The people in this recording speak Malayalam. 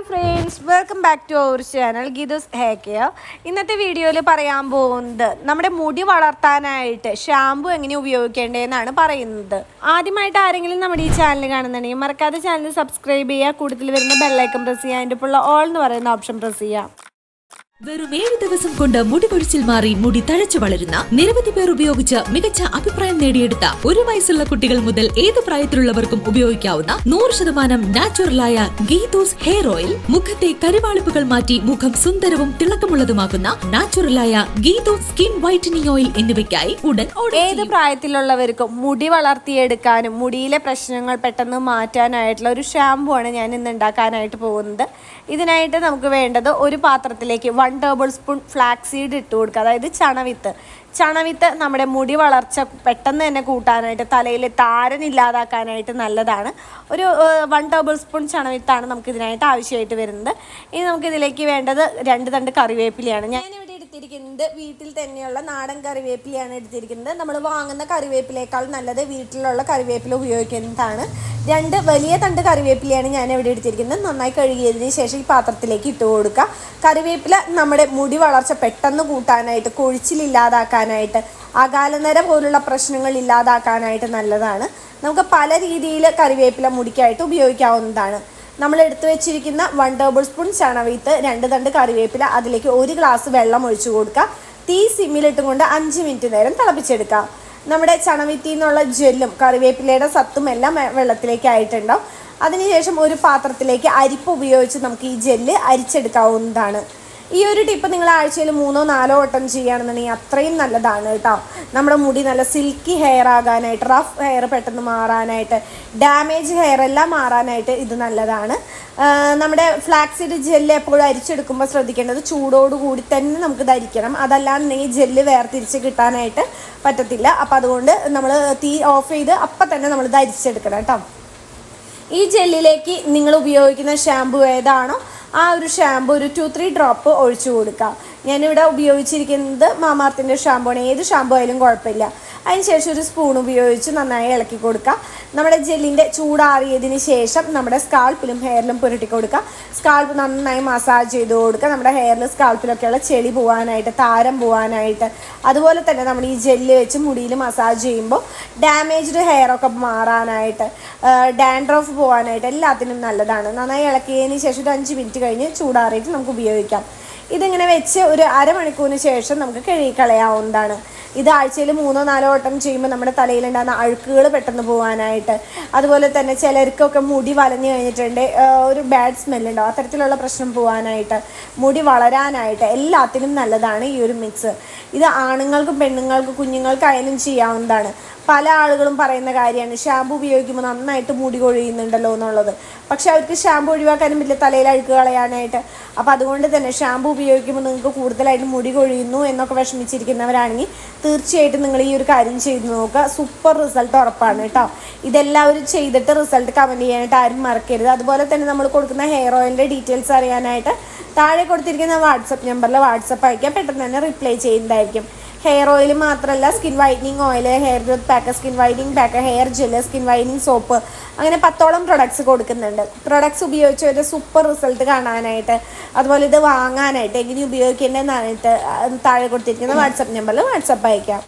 Hi friends welcome back to our channel. Geethus care ഇന്നത്തെ വീഡിയോയിൽ പറയാൻ പോകുന്നത് നമ്മുടെ മുടി വളർത്താനായിട്ട് ഷാമ്പു എങ്ങനെ ഉപയോഗിക്കേണ്ടതെന്നാണ് പറയുന്നത്. ആദ്യമായിട്ട് ആരെങ്കിലും നമ്മുടെ ഈ ചാനൽ കാണുന്നുണ്ടെങ്കിൽ മറക്കാതെ ചാനൽ സബ്സ്ക്രൈബ് ചെയ്യുക. കൂടുതൽ വരുന്ന ബെല്ലൈക്കൺ പ്രസ് ചെയ്യുക. അതിന്റെ ഉള്ള ഓൾ എന്ന് പറയുന്ന ഓപ്ഷൻ പ്രസ് ചെയ്യുക. വെറും ഏഴ് ദിവസം കൊണ്ട് മുടി കൊഴിച്ചിൽ മാറി മുടി തഴച്ചു വളരുന്ന നിരവധി പേർ ഉപയോഗിച്ച് മികച്ച അഭിപ്രായം നേടിയെടുത്ത ഒരു വയസ്സുള്ള കുട്ടികൾ മുതൽ ഏത് പ്രായത്തിലുള്ളവർക്കും ഉപയോഗിക്കാവുന്ന നൂറ് ശതമാനം നാച്ചുറലായ ഗീതൂസ് ഹെയർ ഓയിൽ മുഖത്തെ കരുവാളിപ്പുകൾ മാറ്റി മുഖം സുന്ദരവും തിളക്കമുള്ളതുമാക്കുന്ന നാച്ചുറലായ ഗീതൂസ് സ്കിൻ വൈറ്റനിങ് ഓയിൽ എന്നിവയ്ക്കായി ഉടൻ ഏത് പ്രായത്തിലുള്ളവർക്കും മുടി വളർത്തിയെടുക്കാനും മുടിയിലെ പ്രശ്നങ്ങൾ പെട്ടെന്ന് മാറ്റാനായിട്ടുള്ള ഒരു ഷാമ്പു ആണ് ഞാൻ ഇന്ന് ഉണ്ടാക്കാനായിട്ട് പോകുന്നത്. ഇതിനായിട്ട് നമുക്ക് വേണ്ടത് ഒരു പാത്രത്തിലേക്ക് ടേബിൾ സ്പൂൺ ഫ്ലാക്സ് സീഡ് ഇട്ട് കൊടുക്കുക. അതായത് ചണവിത്ത്. ചണവിത്ത് നമ്മുടെ മുടി വളർച്ച പെട്ടെന്ന് തന്നെ കൂട്ടാനായിട്ട് തലയിൽ താരൻ ഇല്ലാതാക്കാനായിട്ട് നല്ലതാണ്. ഒരു വൺ ടേബിൾ സ്പൂൺ ചണവിത്താണ് നമുക്ക് ഇതിനായിട്ട് ആവശ്യമായിട്ട് വരുന്നത്. ഇനി നമുക്കിതിലേക്ക് വേണ്ടത് രണ്ട് തണ്ട് കറിവേപ്പിലയാണ്. ഞാനിവിടെ എടുത്തിരിക്കുന്നത് വീട്ടിൽ തന്നെയുള്ള നാടൻ കറിവേപ്പിലയാണ് എടുത്തിരിക്കുന്നത്. നമ്മൾ വാങ്ങുന്ന കറിവേപ്പിലേക്കാൾ നല്ലത് വീട്ടിലുള്ള കറിവേപ്പില ഉപയോഗിക്കുന്നതാണ്. രണ്ട് വലിയ തണ്ട് കറിവേപ്പിലയാണ് ഞാൻ ഇവിടെ എടുത്തിരിക്കുന്നത്. നന്നായി കഴുകിയതിന് ശേഷം ഈ പാത്രത്തിലേക്ക് ഇട്ട് കൊടുക്കുക. കറിവേപ്പില നമ്മുടെ മുടി വളർച്ച പെട്ടെന്ന് കൂട്ടാനായിട്ട് കൊഴിച്ചിലില്ലാതാക്കാനായിട്ട് അകാലനര പോലുള്ള പ്രശ്നങ്ങൾ ഇല്ലാതാക്കാനായിട്ട് നല്ലതാണ്. നമുക്ക് പല രീതിയിൽ കറിവേപ്പില മുടിക്കായിട്ട് ഉപയോഗിക്കാവുന്നതാണ്. നമ്മൾ എടുത്തു വെച്ചിരിക്കുന്ന വൺ ടേബിൾ സ്പൂൺ ചണവീത്ത് രണ്ട് തണ്ട് കറിവേപ്പില അതിലേക്ക് ഒരു ഗ്ലാസ് വെള്ളം ഒഴിച്ചു കൊടുക്കുക. തീ സിമ്മിലിട്ടും കൊണ്ട് അഞ്ച് മിനിറ്റ് നേരം തിളപ്പിച്ചെടുക്കുക. നമ്മുടെ ചണവിത്തിൽ നിന്നുള്ള ജെല്ലും കറിവേപ്പിലയുടെ സത്തും എല്ലാം വെള്ളത്തിലേക്ക് ആയിട്ടുണ്ടാവും. അതിനുശേഷം ഒരു പാത്രത്തിലേക്ക് അരിപ്പ് ഉപയോഗിച്ച് നമുക്ക് ഈ ജെല്ല് അരിച്ചെടുക്കാവുന്നതാണ്. ഈ ഒരു ടിപ്പ് നിങ്ങൾ ആഴ്ചയിൽ മൂന്നോ നാലോ വട്ടം ചെയ്യുകയാണെന്നുണ്ടെങ്കിൽ അത്രയും നല്ലതാണ് കേട്ടോ. നമ്മുടെ മുടി നല്ല സിൽക്കി ഹെയർ ആകാനായിട്ട് റഫ് ഹെയർ പെട്ടെന്ന് മാറാനായിട്ട് ഡാമേജ് ഹെയർ എല്ലാം മാറാനായിട്ട് ഇത് നല്ലതാണ്. നമ്മുടെ ഫ്ലാക്സിഡ് ജെല്ല് എപ്പോഴും അരിച്ചെടുക്കുമ്പോൾ ശ്രദ്ധിക്കേണ്ടത് ചൂടോടുകൂടി തന്നെ നമുക്ക് ധരിക്കണം അതല്ലാന്നുണ്ടെങ്കിൽ ജെല്ല് വേർതിരിച്ച് കിട്ടാനായിട്ട് പറ്റത്തില്ല. അപ്പം അതുകൊണ്ട് നമ്മൾ തീ ഓഫ് ചെയ്ത് അപ്പം തന്നെ നമ്മൾ ധരിച്ചെടുക്കണം കേട്ടോ. ഈ ജെല്ലിലേക്ക് നിങ്ങൾ ഉപയോഗിക്കുന്ന ഷാമ്പു ഏതാണോ ആ ഒരു ഷാമ്പു ഒരു ടു ത്രീ ഡ്രോപ്പ് ഒഴിച്ചു കൊടുക്കാം. ഞാനിവിടെ ഉപയോഗിച്ചിരിക്കുന്നത് മാമാർത്തിന്റെ ഷാമ്പു ആണ്. ഏത് ഷാമ്പു ആയാലും കുഴപ്പമില്ല. അതിനുശേഷം ഒരു സ്പൂൺ ഉപയോഗിച്ച് നന്നായി ഇളക്കി കൊടുക്കുക നമ്മുടെ ജെല്ലിന്റെ ചൂടാറിയതിന് ശേഷം നമ്മുടെ സ്കാൾപ്പിലും ഹെയറിലും പുരട്ടി കൊടുക്കുക സ്കാൾപ്പ് നന്നായി മസാജ് ചെയ്ത് കൊടുക്കുക. നമ്മുടെ ഹെയറിൽ സ്കാൾപ്പിലൊക്കെയുള്ള ചെളി പോകാനായിട്ട് താരം പോകാനായിട്ട് അതുപോലെ തന്നെ നമ്മൾ ഈ ജെല്ല് വെച്ച് മുടിയിൽ മസാജ് ചെയ്യുമ്പോൾ ഡാമേജ്ഡ് ഹെയറൊക്കെ മാറാനായിട്ട് ഡാൻഡ്രഫ് പോകാനായിട്ട് എല്ലാത്തിനും നല്ലതാണ്. നന്നായി ഇളക്കിയതിന് ശേഷം ഒരു അഞ്ച് മിനിറ്റ് കഴിഞ്ഞ് ചൂടാറിയിട്ട് നമുക്ക് ഉപയോഗിക്കാം. ഇതിങ്ങനെ വെച്ച് ഒരു അരമണിക്കൂറിന് ശേഷം നമുക്ക് കഴുകി കളയാവുന്നതാണ് ഇത് ആഴ്ചയിൽ മൂന്നോ നാലോ വട്ടം ചെയ്യുമ്പോൾ നമ്മുടെ തലയിലുണ്ടാകുന്ന അഴുക്കുകൾ പെട്ടെന്ന് പോകാനായിട്ട്. അതുപോലെ തന്നെ ചിലർക്കൊക്കെ മുടി വലഞ്ഞു കഴിഞ്ഞിട്ടുണ്ട്. ഒരു ബാഡ് സ്മെല്ലുണ്ടാവും അത്തരത്തിലുള്ള പ്രശ്നം പോകാനായിട്ട് മുടി വളരാനായിട്ട് എല്ലാത്തിനും നല്ലതാണ് ഈ ഒരു മിക്സ് ഇത് ആണുങ്ങൾക്കും പെണ്ണുങ്ങൾക്കും കുഞ്ഞുങ്ങൾക്കായാലും ചെയ്യാവുന്നതാണ്. പല ആളുകളും പറയുന്ന കാര്യമാണ് ഷാമ്പു ഉപയോഗിക്കുമ്പോൾ നന്നായിട്ട് മുടി കൊഴിയുന്നുണ്ടല്ലോ എന്നുള്ളത്. പക്ഷെ അവർക്ക് ഷാമ്പു ഒഴിവാക്കാനും പറ്റില്ല തലയിൽ അഴുക്ക് കളയാനായിട്ട്. അപ്പോൾ അതുകൊണ്ട് തന്നെ ഷാമ്പു ഉപയോഗിക്കുമ്പോൾ നിങ്ങൾക്ക് കൂടുതലായിട്ട് മുടി കൊഴിയുന്നു എന്നൊക്കെ വിഷമിച്ചിരിക്കുന്നവരാണെങ്കിൽ തീർച്ചയായിട്ടും നിങ്ങൾ ഈ ഒരു കാര്യം ചെയ്ത് നോക്കുക. സൂപ്പർ റിസൾട്ട് ഉറപ്പാണ് കേട്ടോ. ഇതെല്ലാവരും ചെയ്തിട്ട് റിസൾട്ട് കമന്റ് ചെയ്യാനായിട്ട് ആരും മറക്കരുത്. അതുപോലെ തന്നെ നമ്മൾ കൊടുക്കുന്ന ഹെയർ ഓയിലിന്റെ ഡീറ്റെയിൽസ് അറിയാനായിട്ട് താഴെ കൊടുത്തിരിക്കുന്ന വാട്സപ്പ് നമ്പറിൽ വാട്സപ്പ് അയക്കാം പെട്ടെന്ന് തന്നെ റിപ്ലൈ ചെയ്യുന്നതായിരിക്കും. ഹെയർ ഓയിൽ മാത്രമല്ല skin whitening oil hair growth pack skin whitening pack hair gel skin whitening soap അങ്ങനെ പത്തോളം പ്രൊഡക്ട്സ് കൊടുക്കുന്നുണ്ട്. പ്രൊഡക്ട്സ് ഉപയോഗിച്ച് ഒരു സൂപ്പർ റിസൾട്ട് കാണാനായിട്ട് അതുപോലെ ഇത് വാങ്ങാനായിട്ട് എങ്ങനെ ഉപയോഗിക്കേണ്ടതെന്നായിട്ട് താഴെ കൊടുത്തിരിക്കുന്ന വാട്സപ്പ് നമ്പറിൽ വാട്സപ്പ് അയക്കാം.